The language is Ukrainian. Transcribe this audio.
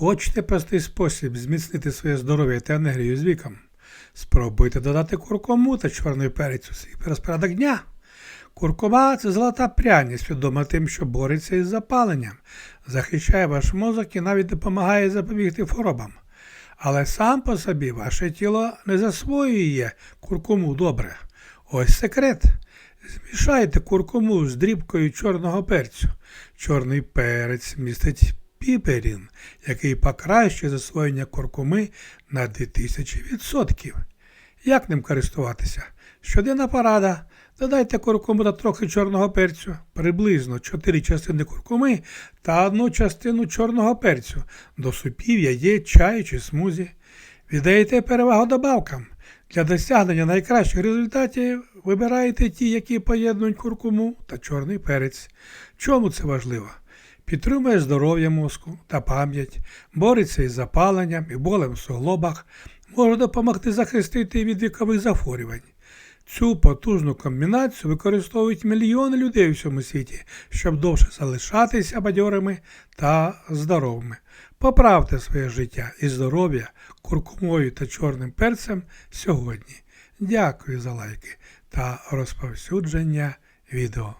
Хочете простий спосіб зміцнити своє здоров'я та енергію з віком? Спробуйте додати куркуму та чорний перець у свій розпорядок дня. Куркума це золота пряність, відома тим, що бореться із запаленням, захищає ваш мозок і навіть допомагає запобігти хворобам. Але сам по собі ваше тіло не засвоює куркуму добре. Ось секрет. Змішайте куркуму з дрібкою чорного перцю. Чорний перець містить піперін, який покращує засвоєння куркуми на 2000%. Як ним користуватися? Щоденна порада. Додайте куркуму та трохи чорного перцю, приблизно 4 частини куркуми та одну частину чорного перцю до супів, яєць, чаю чи смузі. Віддаєте перевагу добавкам. Для досягнення найкращих результатів вибираєте ті, які поєднують куркуму та чорний перець. Чому це важливо? Підтримує здоров'я мозку та пам'ять, бореться із запаленням і болем в суглобах, може допомогти захистити від вікових захворювань. Цю потужну комбінацію використовують мільйони людей у всьому світі, щоб довше залишатися бадьорими та здоровими. Поправте своє життя і здоров'я куркумою та чорним перцем сьогодні. Дякую за лайки та розповсюдження відео.